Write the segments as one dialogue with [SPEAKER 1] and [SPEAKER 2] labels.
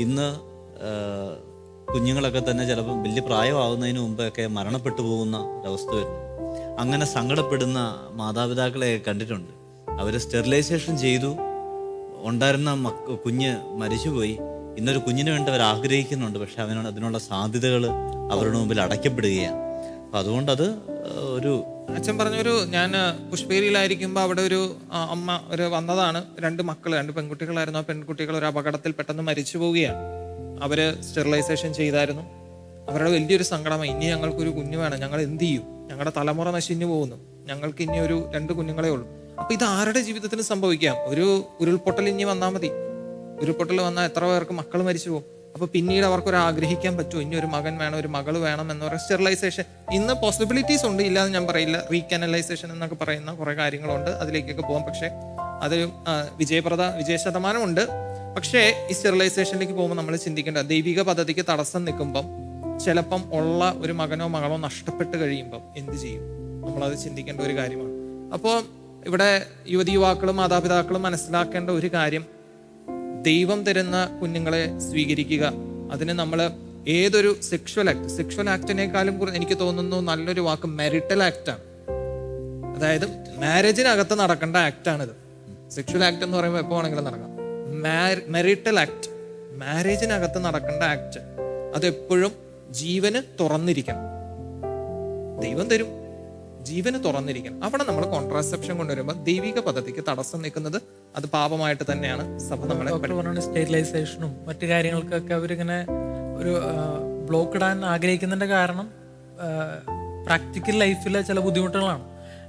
[SPEAKER 1] ഇന്ന് കുഞ്ഞുങ്ങളൊക്കെ തന്നെ ചിലപ്പോൾ വലിയ പ്രായമാവുന്നതിന് മുമ്പൊക്കെ മരണപ്പെട്ടു പോകുന്ന ഒരവസ്ഥ വരുന്നു. അങ്ങനെ സങ്കടപ്പെടുന്ന മാതാപിതാക്കളെ കണ്ടിട്ടുണ്ട്. അവർ സ്റ്റെറിലൈസേഷൻ ചെയ്തു. ഉണ്ടായിരുന്ന കുഞ്ഞ് മരിച്ചുപോയി. ഇന്നൊരു കുഞ്ഞിന് വേണ്ടി അവർ ആഗ്രഹിക്കുന്നുണ്ട് പക്ഷെ അവനോട് അതിനുള്ള സാധ്യതകൾ അവരുടെ മുമ്പിൽ അടയ്ക്കപ്പെടുകയാണ്. അതുകൊണ്ടത് ഒരു
[SPEAKER 2] അച്ഛൻ പറഞ്ഞൊരു ഞാൻ പുഷ്പേരിയിലായിരിക്കുമ്പോൾ അവിടെ ഒരു അമ്മ ഒരു വന്നതാണ്. രണ്ട് മക്കൾ രണ്ട് പെൺകുട്ടികളായിരുന്നു. ആ പെൺകുട്ടികൾ ഒരു അപകടത്തിൽ പെട്ടെന്ന് മരിച്ചു പോവുകയാണ്. അവർ സ്റ്റെറിലൈസേഷൻ ചെയ്തായിരുന്നു. അവരുടെ വലിയൊരു സങ്കടമായി. ഇനി ഞങ്ങൾക്കൊരു കുഞ്ഞു വേണം. ഞങ്ങൾ എന്ത് ചെയ്യും? ഞങ്ങളുടെ തലമുറ നശിഞ്ഞു പോകുന്നു. ഞങ്ങൾക്ക് ഇനി ഒരു രണ്ട് കുഞ്ഞുങ്ങളെ ഉള്ളൂ. അപ്പൊ ഇത് ആരുടെ ജീവിതത്തിന് സംഭവിക്കാം? ഒരു ഉരുൾപൊട്ടൽ ഇനി വന്നാൽ മതി. ഉരുൾപൊട്ടൽ വന്നാൽ എത്ര പേർക്ക് മക്കൾ മരിച്ചു പോകും? അപ്പൊ പിന്നീട് അവർക്ക് ഒരു ആഗ്രഹിക്കാൻ പറ്റുമോ? ഇനി ഒരു മകൻ വേണം ഒരു മകൾ വേണം എന്ന് പറയുന്ന സ്റ്റെറിലൈസേഷൻ. ഇന്ന് പോസിബിലിറ്റീസ് ഉണ്ട് ഇല്ലാന്ന് ഞാൻ പറയില്ല. റീകാനലൈസേഷൻ എന്നൊക്കെ പറയുന്ന കുറെ കാര്യങ്ങളുണ്ട്. അതിലേക്കൊക്കെ പോകാം പക്ഷേ അത് വിജയപ്രദ വിജയ ശതമാനമുണ്ട് പക്ഷേ ഈ സ്റ്റെറിലൈസേഷനിലേക്ക് പോകുമ്പോൾ നമ്മൾ ചിന്തിക്കേണ്ട ദൈവിക പദ്ധതിക്ക് തടസ്സം നിൽക്കുമ്പം ചിലപ്പം ഉള്ള ഒരു മകനോ മകളോ നഷ്ടപ്പെട്ട് കഴിയുമ്പം എന്ത് ചെയ്യും? നമ്മളത് ചിന്തിക്കേണ്ട ഒരു കാര്യമാണ്. അപ്പോൾ ഇവിടെ യുവതി യുവാക്കളും മാതാപിതാക്കളും മനസ്സിലാക്കേണ്ട ഒരു കാര്യം ദൈവം തരുന്ന കുഞ്ഞുങ്ങളെ സ്വീകരിക്കുക. അതിന് നമ്മൾ ഏതൊരു സെക്ഷൽ ആക്ട് സെക്ഷൽ ആക്ടിനേക്കാളും കൂടുതൽ എനിക്ക് തോന്നുന്നു നല്ലൊരു വാക്ക് മെറിറ്റൽ ആക്റ്റാണ് അതായത് മാരേജിനകത്ത് നടക്കേണ്ട ആക്ട് ആണിത്. സെക്ഷൽ ആക്ട് എന്ന് പറയുമ്പോൾ എപ്പോൾ വേണമെങ്കിലും നടക്കാം. മെറിറ്റൽ ആക്ട് മാരേജിനകത്ത് നടക്കേണ്ട ആക്ട് അതെപ്പോഴും ജീവന് തുറന്നിരിക്കണം. ദൈവം തരും. ജീവന് തുറന്നിരിക്കണം. അവിടെ നമ്മൾ കോൺട്രാസെപ്ഷൻ കൊണ്ടുവരുമ്പോൾ ദൈവിക പദ്ധതിക്ക് തടസ്സം നിൽക്കുന്നത് അത് പാപമായിട്ട് തന്നെയാണ് സഭ നമ്മളെ
[SPEAKER 3] സ്റ്റേറ്റിലൈസേഷനും പറഞ്ഞ സ്റ്റെറിലൈസേഷനും മറ്റു കാര്യങ്ങൾക്കൊക്കെ അവരിങ്ങനെ ഒരു ബ്ലോക്ക് ഇടാൻ ആഗ്രഹിക്കുന്നതിന്റെ കാരണം പ്രാക്ടിക്കൽ ലൈഫിലെ ചില ബുദ്ധിമുട്ടുകളാണ്.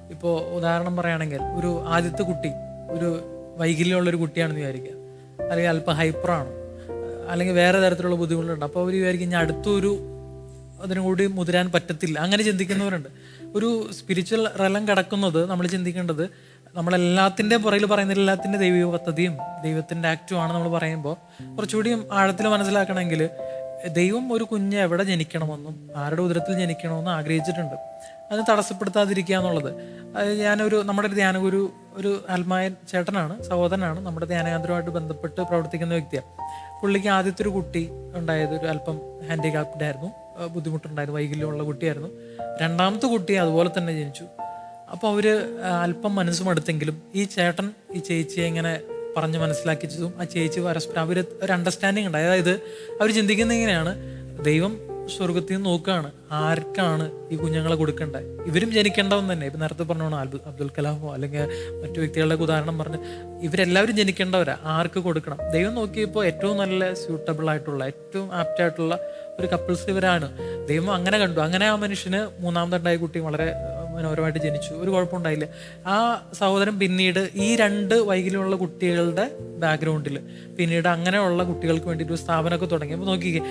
[SPEAKER 3] ഇപ്പോൾ ഉദാഹരണം പറയുകയാണെങ്കിൽ ഒരു ആദ്യത്തെ കുട്ടി ഒരു വൈകല്യമുള്ള ഒരു കുട്ടിയാണെന്ന് വിചാരിക്കുക. അല്ലെങ്കിൽ അല്പം ഹൈപ്പറാണ് അല്ലെങ്കിൽ വേറെ തരത്തിലുള്ള ബുദ്ധിമുട്ടുണ്ട് അപ്പോൾ അവർ വിചാരിക്കും ഞാൻ അടുത്തൊരു അതിനും കൂടി മുതിരാൻ പറ്റത്തില്ല. അങ്ങനെ ചിന്തിക്കുന്നവരുണ്ട്. ഒരു സ്പിരിച്വൽ റലം കിടക്കുന്നത് നമ്മൾ ചിന്തിക്കേണ്ടത് നമ്മളെല്ലാത്തിന്റെ പുറയിൽ പറയുന്ന എല്ലാത്തിന്റെ ദൈവിക പദ്ധതിയും ദൈവത്തിന്റെ ആക്റ്റുമാണ് നമ്മൾ പറയുമ്പോൾ കുറച്ചുകൂടി ആഴത്തിൽ മനസ്സിലാക്കണമെങ്കിൽ ദൈവം ഒരു കുഞ്ഞ് എവിടെ ജനിക്കണമെന്നും ആരുടെ ഉദരത്തിൽ ജനിക്കണമെന്നും ആഗ്രഹിച്ചിട്ടുണ്ട്. അത് തടസ്സപ്പെടുത്താതിരിക്കുക എന്നുള്ളത്. അത് ഞാനൊരു നമ്മുടെ ഒരു ധ്യാനഗുരു ഒരു ആത്മായ ചേട്ടനാണ് സഹോദരനാണ്. നമ്മുടെ ധ്യാനകേന്ദ്രമായിട്ട് ബന്ധപ്പെട്ട് പ്രവർത്തിക്കുന്ന വ്യക്തിയാണ്. പുള്ളിക്ക് ആദ്യത്തെ ഒരു കുട്ടി ഉണ്ടായത് ഒരു അല്പം ഹാൻഡിക്യാപ്ഡ് ആയിരുന്നു. ബുദ്ധിമുട്ടുണ്ടായിരുന്നു വൈകല്യമുള്ള കുട്ടിയായിരുന്നു. രണ്ടാമത്തെ കുട്ടി അതുപോലെ തന്നെ ജനിച്ചു. അപ്പോൾ അവർ അല്പം മനസ്സ് മടുത്തെങ്കിലും ഈ ചേട്ടൻ ഈ ചേച്ചിയെ ഇങ്ങനെ പറഞ്ഞ് മനസ്സിലാക്കിച്ചതും ആ ചേച്ചി പരസ്പരം അവർ ഒരു അണ്ടർസ്റ്റാൻഡിങ് ഉണ്ട്. അതായത് അവർ ചിന്തിക്കുന്ന ഇങ്ങനെയാണ്. ദൈവം സ്വർഗത്തിൽ നിന്ന് നോക്കുകയാണ്. ആർക്കാണ് ഈ കുഞ്ഞുങ്ങളെ കൊടുക്കേണ്ടത്? ഇവരും ജനിക്കേണ്ടതെന്ന് തന്നെ. ഇപ്പം നേരത്തെ പറഞ്ഞോണം അബ്ദുൽ അബ്ദുൽ കലാമോ അല്ലെങ്കിൽ മറ്റു വ്യക്തികളുടെ ഉദാഹരണം പറഞ്ഞ് ഇവരെല്ലാവരും ജനിക്കേണ്ടവരാ. ആർക്ക് കൊടുക്കണം? ദൈവം നോക്കിയപ്പോൾ ഏറ്റവും നല്ല സ്യൂട്ടബിൾ ആയിട്ടുള്ള ഏറ്റവും ആപ്റ്റ് ആയിട്ടുള്ള ഒരു കപ്പിൾസ് ഇവരാണ്. ദൈവം അങ്ങനെ കണ്ടു. അങ്ങനെ ആ മനുഷ്യന് മൂന്നാമതുണ്ടായ കുട്ടി വളരെ മനോഹരമായിട്ട് ജനിച്ചു. ഒരു കുഴപ്പമുണ്ടായില്ല. ആ സഹോദരൻ പിന്നീട് ഈ രണ്ട് വൈകല്യമുള്ള കുട്ടികളുടെ ബാക്ക്ഗ്രൗണ്ടിൽ പിന്നീട് അങ്ങനെയുള്ള കുട്ടികൾക്ക് വേണ്ടിയിട്ട് ഒരു സ്ഥാപനമൊക്കെ തുടങ്ങി. അപ്പോൾ നോക്കിക്കേ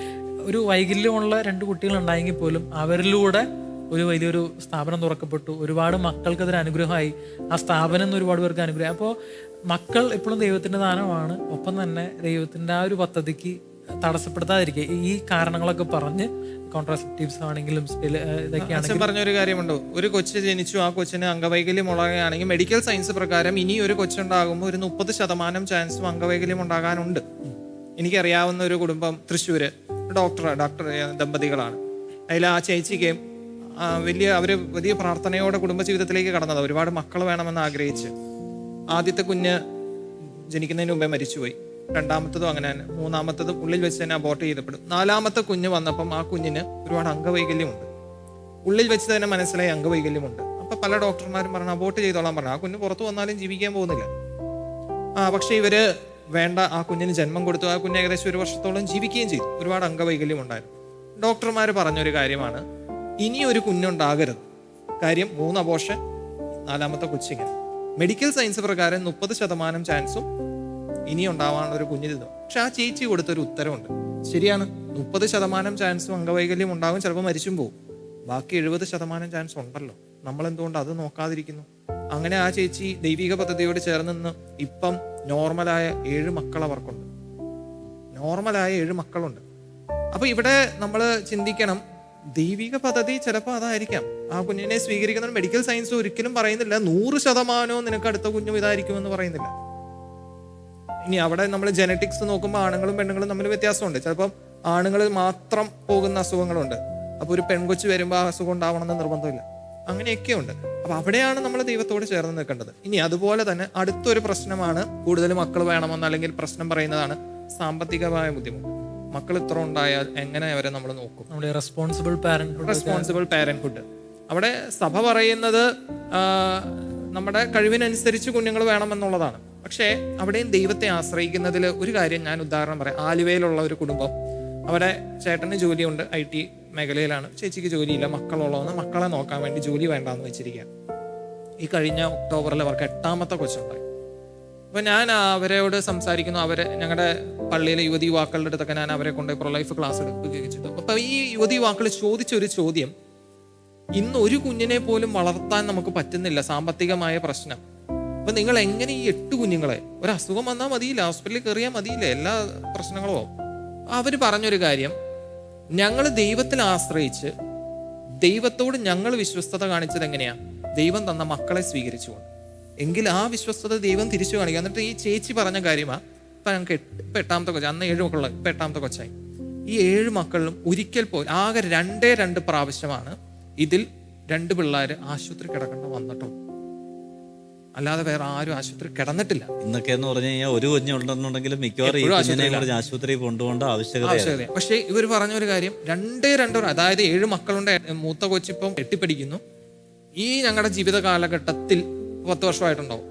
[SPEAKER 3] ഒരു വൈകല്യമുള്ള രണ്ട് കുട്ടികൾ ഉണ്ടായെങ്കിൽ പോലും അവരിലൂടെ ഒരു വലിയൊരു സ്ഥാപനം തുറക്കപ്പെട്ടു. ഒരുപാട് മക്കൾക്ക് അതൊരു അനുഗ്രഹമായി. ആ സ്ഥാപനം എന്ന് ഒരുപാട് പേർക്ക് അനുഗ്രഹം. അപ്പോൾ മക്കൾ എപ്പോഴും ദൈവത്തിന്റെ ദാനമാണ്. ഒപ്പം തന്നെ ദൈവത്തിന്റെ ആ ഒരു പദ്ധതിക്ക് തടസ്സപ്പെടുത്താതിരിക്കുക. ഈ കാരണങ്ങളൊക്കെ പറഞ്ഞ് കോൺട്രാസെപ്റ്റീവ്സ് ആണെങ്കിലും
[SPEAKER 2] ഇതൊക്കെയാണ് പറഞ്ഞൊരു കാര്യമുണ്ടോ. ഒരു കൊച്ച് ജനിച്ചു ആ കൊച്ചിന് അംഗവൈകല്യം ഉള്ളതാണെങ്കിൽ മെഡിക്കൽ സയൻസ് പ്രകാരം ഇനി ഒരു കൊച്ചുണ്ടാകുമ്പോൾ ഒരു മുപ്പത് ശതമാനം ചാൻസും അംഗവൈകല്യം ഉണ്ടാകാനുണ്ട്. എനിക്കറിയാവുന്ന ഒരു കുടുംബം തൃശ്ശൂര്. Doctor doctor ദമ്പതികളാണ്. അതിൽ ആ ചേച്ചിക്ക് വലിയ അവർ വലിയ പ്രാർത്ഥനയോടെ കുടുംബ ജീവിതത്തിലേക്ക് കടന്നത്. ഒരുപാട് മക്കൾ വേണമെന്ന് ആഗ്രഹിച്ച്. ആദ്യത്തെ കുഞ്ഞ് ജനിക്കുന്നതിന് മുമ്പേ മരിച്ചുപോയി. രണ്ടാമത്തതും അങ്ങനെ തന്നെ. മൂന്നാമത്തതും ഉള്ളിൽ വെച്ച് തന്നെ അബോർട്ട് ചെയ്തപ്പെടും നാലാമത്തെ കുഞ്ഞ് വന്നപ്പം ആ കുഞ്ഞിന് ഒരുപാട് അംഗവൈകല്യമുണ്ട്. ഉള്ളിൽ വെച്ച് തന്നെ മനസ്സിലായി അംഗവൈകല്യമുണ്ട്. അപ്പൊ പല ഡോക്ടർമാരും പറഞ്ഞു അബോർട്ട് ചെയ്തോളാൻ പറഞ്ഞു. ആ കുഞ്ഞ് പുറത്തു വന്നാലും ജീവിക്കാൻ പോകുന്നില്ല. ആ പക്ഷെ ഇവർ വേണ്ട ആ കുഞ്ഞിന് ജന്മം കൊടുത്തു. ആ കുഞ്ഞ് ഏകദേശം ഒരു വർഷത്തോളം ജീവിക്കുകയും ചെയ്തു. ഒരുപാട് അംഗവൈകല്യം ഉണ്ടായിരുന്നു. ഡോക്ടർമാർ പറഞ്ഞൊരു കാര്യമാണ്. ഇനി ഒരു കുഞ്ഞുണ്ടാകരുത്. കാര്യം മൂന്ന് അബോർഷൻ നാലാമത്തെ കൊച്ചിങ്ങനെ. മെഡിക്കൽ സയൻസ് പ്രകാരം മുപ്പത് ശതമാനം ചാൻസും ഇനി ഉണ്ടാവാനുള്ള ഒരു കുഞ്ഞിന് പക്ഷെ ആ ചേച്ചി കൊടുത്തൊരു ഉത്തരവുണ്ട്. ശരിയാണ് മുപ്പത് ശതമാനം ചാൻസും അംഗവൈകല്യം ഉണ്ടാകും ചിലപ്പോൾ മരിച്ചും പോകും ബാക്കി എഴുപത് ശതമാനം ചാൻസ് ഉണ്ടല്ലോ. നമ്മൾ എന്തുകൊണ്ട് അത് നോക്കാതിരിക്കുന്നു? അങ്ങനെ ആ ചേച്ചി ദൈവിക പദ്ധതിയോട് ചേർന്ന് നിന്ന് ഇപ്പം നോർമലായ ഏഴ് മക്കൾ അവർക്കുണ്ട്. നോർമലായ ഏഴ് മക്കളുണ്ട്. അപ്പൊ ഇവിടെ നമ്മൾ ചിന്തിക്കണം ദൈവിക പദ്ധതി ചിലപ്പോൾ അതായിരിക്കാം. ആ കുഞ്ഞിനെ സ്വീകരിക്കുന്ന മെഡിക്കൽ സയൻസ് ഒരിക്കലും പറയുന്നില്ല നൂറ് ശതമാനവും നിനക്ക് അടുത്ത കുഞ്ഞും ഇതായിരിക്കുമെന്ന് പറയുന്നില്ല. ഇനി അവിടെ നമ്മൾ ജനറ്റിക്സ് നോക്കുമ്പോൾ ആണുങ്ങളും പെണ്ണുങ്ങളും തമ്മിൽ വ്യത്യാസമുണ്ട്. ചിലപ്പം ആണുങ്ങൾ മാത്രം പോകുന്ന അസുഖങ്ങളുണ്ട്. അപ്പോൾ ഒരു പെൺകൊച്ച് വരുമ്പോൾ ആ അസുഖം ഉണ്ടാവണമെന്ന് നിർബന്ധമില്ല. അങ്ങനെയൊക്കെ ഉണ്ട്. അപ്പൊ അവിടെയാണ് നമ്മൾ ദൈവത്തോട് ചേർന്ന് നിൽക്കേണ്ടത്. ഇനി അതുപോലെ തന്നെ അടുത്തൊരു പ്രശ്നമാണ് കൂടുതൽ മക്കൾ വേണമെന്ന് അല്ലെങ്കിൽ പ്രശ്നം പറയുന്നതാണ് സാമ്പത്തികമായ ബുദ്ധിമുട്ട്. മക്കൾ ഇത്ര ഉണ്ടായാൽ എങ്ങനെ അവരെ നമ്മൾ നോക്കും?
[SPEAKER 3] നമ്മുടെ റെസ്പോൺസിബിൾ പാരന്റ്
[SPEAKER 2] റെസ്പോൺസിബിൾ പാരന്റ്ഹുഡ് അവിടെ സഭ പറയുന്നത് നമ്മുടെ കഴിവിനനുസരിച്ച് കുഞ്ഞുങ്ങൾ വേണമെന്നുള്ളതാണ്. പക്ഷേ അവിടെയും ദൈവത്തെ ആശ്രയിക്കുന്നതിൽ ഒരു കാര്യം ഞാൻ ഉദാഹരണം പറയാം. ആലുവയിലുള്ള ഒരു കുടുംബം. അവിടെ ചേട്ടന് ജോലിയുണ്ട് ഐ ടി മേഖലയിലാണ്. ചേച്ചിക്ക് ജോലിയില്ല മക്കളുള്ളതെന്ന് മക്കളെ നോക്കാൻ വേണ്ടി ജോലി വേണ്ടാന്ന് വെച്ചിരിക്കുക ഈ കഴിഞ്ഞ ഒക്ടോബറിൽ അവർക്ക് എട്ടാമത്തെ കൊച്ചുണ്ടായി. അപ്പൊ ഞാൻ അവരോട് സംസാരിക്കുന്നു. അവരെ ഞങ്ങളുടെ പള്ളിയിലെ യുവതി യുവാക്കളുടെ അടുത്തൊക്കെ ഞാൻ അവരെ കൊണ്ട് പ്രോ ലൈഫ് ക്ലാസ് എടുക്കുകയൊക്കെ ചെയ്തു. അപ്പൊ ഈ യുവതി യുവാക്കൾ ചോദിച്ച ഒരു ചോദ്യം ഇന്ന് ഒരു കുഞ്ഞിനെ പോലും വളർത്താൻ നമുക്ക് പറ്റുന്നില്ല സാമ്പത്തികമായ പ്രശ്നം. അപ്പൊ നിങ്ങൾ എങ്ങനെ ഈ എട്ട് കുഞ്ഞുങ്ങളെ? ഒരു അസുഖം വന്നാൽ മതിയില്ല ഹോസ്പിറ്റലിൽ കയറിയാൽ മതിയില്ല എല്ലാ പ്രശ്നങ്ങളും ആവും. അവർ പറഞ്ഞൊരു കാര്യം ഞങ്ങൾ ദൈവത്തിൽ ആശ്രയിച്ച് ദൈവത്തോട് ഞങ്ങൾ വിശ്വസ്തത കാണിച്ചത് എങ്ങനെയാ? ദൈവം തന്ന മക്കളെ സ്വീകരിച്ചുകൊണ്ട്. എങ്കിൽ ആ വിശ്വസ്തത ദൈവം തിരിച്ചു കാണിക്കുക എന്നിട്ട് ഈ ചേച്ചി പറഞ്ഞ കാര്യമാ ഇപ്പൊ ഞങ്ങൾക്ക് എട്ട് ഇപ്പൊ എട്ടാമത്തെ കൊച്ചായി അന്ന് ഏഴ് മക്കളുള്ള ഇപ്പൊ എട്ടാമത്തെ കൊച്ചായി. ഈ ഏഴ് മക്കളിലും ഒരിക്കൽ പോലും ആകെ രണ്ടേ രണ്ട് പ്രാവശ്യമാണ് ഇതിൽ രണ്ട് പിള്ളേർ ആശുപത്രി കിടക്കേണ്ട വന്നിട്ടുള്ളൂ അല്ലാതെ വേറെ ആരും ആശുപത്രി കിടന്നിട്ടില്ല.
[SPEAKER 1] ഇന്നൊക്കെ എന്ന് പറഞ്ഞു കഴിഞ്ഞാൽ ഒരു കുഞ്ഞുണ്ടെന്നുണ്ടെങ്കിലും മിക്കവാറും ആശുപത്രി കൊണ്ടുപോകേണ്ട ആവശ്യകത
[SPEAKER 2] പക്ഷേ ഇവർ പറഞ്ഞ ഒരു കാര്യം രണ്ടേ രണ്ടോ അതായത് ഏഴ് മക്കളുണ്ട് മൂത്ത കൊച്ചിപ്പം എട്ടിപ്പടിക്കുന്നു ഈ ഞങ്ങളുടെ ജീവിത കാലഘട്ടത്തിൽ പത്ത് വർഷമായിട്ടുണ്ടാവും.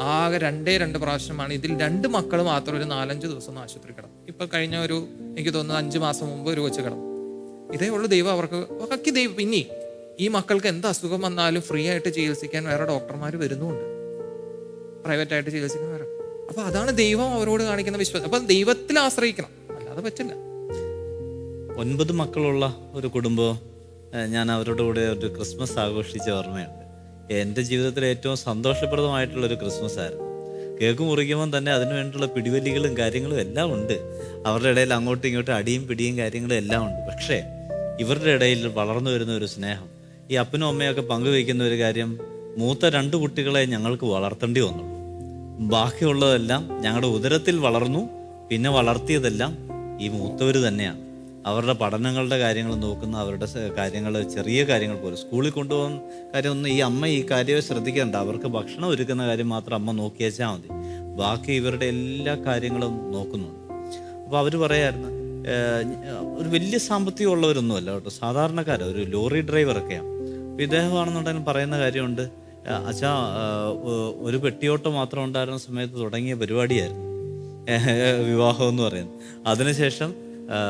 [SPEAKER 2] ആകെ രണ്ടേ രണ്ട് പ്രാവശ്യമാണ് ഇതിൽ രണ്ട് മക്കൾ മാത്രം ഒരു നാലഞ്ച് ദിവസം ആശുപത്രി കിടന്നു. ഇപ്പൊ കഴിഞ്ഞ ഒരു എനിക്ക് തോന്നുന്നത് അഞ്ച് മാസം മുമ്പ് ഒരു കൊച്ചു കിടന്നു. ഇതേ ഉള്ളു ദൈവം അവർക്ക് ബാക്കി ദൈവം പിന്നെ ഈ മക്കൾക്ക് എന്ത് അസുഖം വന്നാലും ഫ്രീ ആയിട്ട് ചികിത്സിക്കാൻ വേറെ ഡോക്ടർമാർ വരുന്നുമുണ്ട് പ്രൈവറ്റ് ആയിട്ട് ചികിത്സിക്കാൻ വേറെ. അപ്പൊ അതാണ് ദൈവം അവരോട് കാണിക്കുന്ന വിശ്വാസം. അപ്പൊ ദൈവത്തിൽ ആശ്രയിക്കണം. അല്ലാതെ പറ്റില്ല.
[SPEAKER 1] ഒൻപത് മക്കളുള്ള ഒരു കുടുംബം ഞാൻ അവരുടെ കൂടെ ഒരു ക്രിസ്മസ് ആഘോഷിച്ച ഓർമ്മയുണ്ട്. എന്റെ ജീവിതത്തിൽ ഏറ്റവും സന്തോഷപ്രദമായിട്ടുള്ള ഒരു ക്രിസ്മസ് ആയിരുന്നു. കേക്ക് മുറിക്കുമ്പോൾ തന്നെ അതിനു വേണ്ടിയുള്ള പിടിവലികളും കാര്യങ്ങളും എല്ലാം ഉണ്ട്. അവരുടെ ഇടയിൽ അങ്ങോട്ടും ഇങ്ങോട്ടും അടിയും പിടിയും കാര്യങ്ങളും എല്ലാം ഉണ്ട്. പക്ഷേ ഇവരുടെ ഇടയിൽ വളർന്നു വരുന്ന ഒരു സ്നേഹം ഈ അപ്പനും അമ്മയൊക്കെ പങ്കുവയ്ക്കുന്ന ഒരു കാര്യം മൂത്ത രണ്ട് കുട്ടികളെ ഞങ്ങൾക്ക് വളർത്തേണ്ടി വന്നു. ബാക്കിയുള്ളതെല്ലാം ഞങ്ങളുടെ ഉദരത്തിൽ വളർന്നു പിന്നെ വളർത്തിയതെല്ലാം ഈ മൂത്തവർ തന്നെയാണ്. അവരുടെ പഠനങ്ങളുടെ കാര്യങ്ങൾ നോക്കുന്ന അവരുടെ കാര്യങ്ങൾ ചെറിയ കാര്യങ്ങൾ പോലും. സ്കൂളിൽ കൊണ്ടുപോകുന്ന കാര്യമൊന്നും ഈ അമ്മ ഈ കാര്യം ശ്രദ്ധിക്കേണ്ട. അവർക്ക് ഭക്ഷണം ഒരുക്കുന്ന കാര്യം മാത്രം അമ്മ നോക്കി വെച്ചാൽ മതി. ബാക്കി ഇവരുടെ എല്ലാ കാര്യങ്ങളും നോക്കുന്നുണ്ട് അപ്പോൾ അവർ പറയായിരുന്നു ഒരു വലിയ സാമ്പത്തികമുള്ളവരൊന്നുമല്ല കേട്ടോ. സാധാരണക്കാർ ഒരു ലോറി ഡ്രൈവറൊക്കെയാണ്. അപ്പോൾ ഇദ്ദേഹമാണെന്നുണ്ടെങ്കിൽ പറയുന്ന കാര്യമുണ്ട്. "ആ, അച്ഛാ ഒരു പെട്ടിയോട്ടം മാത്രം ഉണ്ടായിരുന്ന സമയത്ത് തുടങ്ങിയ പരിപാടിയായിരുന്നു. വിവാഹം എന്ന് പറയുന്നത്. അതിനുശേഷം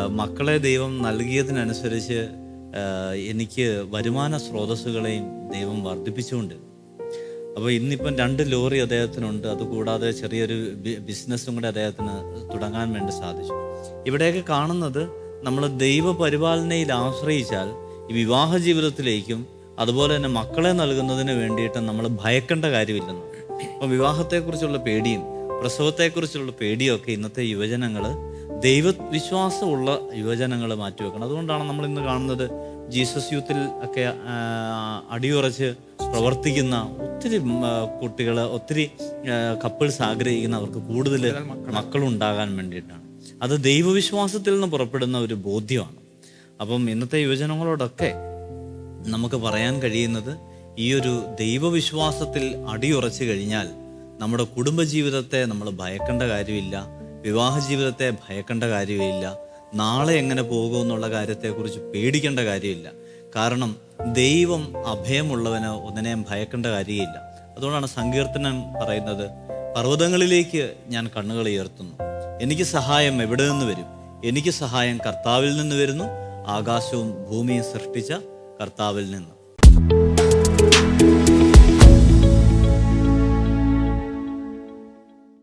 [SPEAKER 1] മക്കളെ ദൈവം നൽകിയതിനനുസരിച്ച് എനിക്ക് വരുമാന സ്രോതസ്സുകളെയും ദൈവം വർദ്ധിപ്പിച്ചുകൊണ്ട്. അപ്പോൾ ഇന്നിപ്പം രണ്ട് ലോറി അദ്ദേഹത്തിനുണ്ട്. അതുകൂടാതെ ചെറിയൊരു ബിസിനസ്സും കൂടെ അദ്ദേഹത്തിന് തുടങ്ങാൻ വേണ്ടി സാധിച്ചു. ഇവിടെയൊക്കെ കാണുന്നത് നമ്മൾ ദൈവപരിപാലനയിൽ ആശ്രയിച്ചാൽ ഈ വിവാഹ ജീവിതത്തിലേക്കും അതുപോലെ തന്നെ മക്കളെ നൽകുന്നതിന് വേണ്ടിയിട്ട് നമ്മൾ ഭയക്കേണ്ട കാര്യമില്ലെന്ന്. അപ്പം വിവാഹത്തെക്കുറിച്ചുള്ള പേടിയും പ്രസവത്തെക്കുറിച്ചുള്ള ഒക്കെ ഇന്നത്തെ യുവജനങ്ങൾ ദൈവവിശ്വാസമുള്ള യുവജനങ്ങൾ മാറ്റിവെക്കണം അതുകൊണ്ടാണ് നമ്മൾ ഇന്ന് കാണുന്നത് ജീസസ് യൂത്തിൽ ഒക്കെ അടിയുറച്ച് പ്രവർത്തിക്കുന്ന ഒത്തിരി കുട്ടികൾ ഒത്തിരി കപ്പിൾസ് ആഗ്രഹിക്കുന്ന അവർക്ക് കൂടുതൽ മക്കളുണ്ടാകാൻ വേണ്ടിയിട്ടാണ്. അത് ദൈവവിശ്വാസത്തിൽ നിന്ന് പുറപ്പെടുന്ന ഒരു ബോധ്യമാണ്. അപ്പം ഇന്നത്തെ യുവജനങ്ങളോടൊക്കെ നമുക്ക് പറയാൻ കഴിയുന്നത് ഈ ഒരു ദൈവവിശ്വാസത്തിൽ അടിയുറച്ചു കഴിഞ്ഞാൽ നമ്മുടെ കുടുംബജീവിതത്തെ നമ്മൾ ഭയക്കേണ്ട കാര്യമില്ല വിവാഹ ജീവിതത്തെ ഭയക്കേണ്ട കാര്യമില്ല നാളെ എങ്ങനെ പോകും എന്നുള്ള കാര്യത്തെക്കുറിച്ച് പേടിക്കേണ്ട കാര്യമില്ല. കാരണം ദൈവം അഭയമുള്ളവന് ഒന്നിനെയും ഭയക്കേണ്ട കാര്യമില്ല. അതുകൊണ്ടാണ് സങ്കീർത്തനം പറയുന്നത് പർവതങ്ങളിലേക്ക് ഞാൻ കണ്ണുകൾ ഉയർത്തുന്നു. എനിക്ക് സഹായം എവിടെ നിന്ന് വരും? എനിക്ക് സഹായം കർത്താവിൽ നിന്ന് വരുന്നു. ആകാശവും ഭൂമിയും സൃഷ്ടിച്ച കർത്താവിൽ നിന്ന്.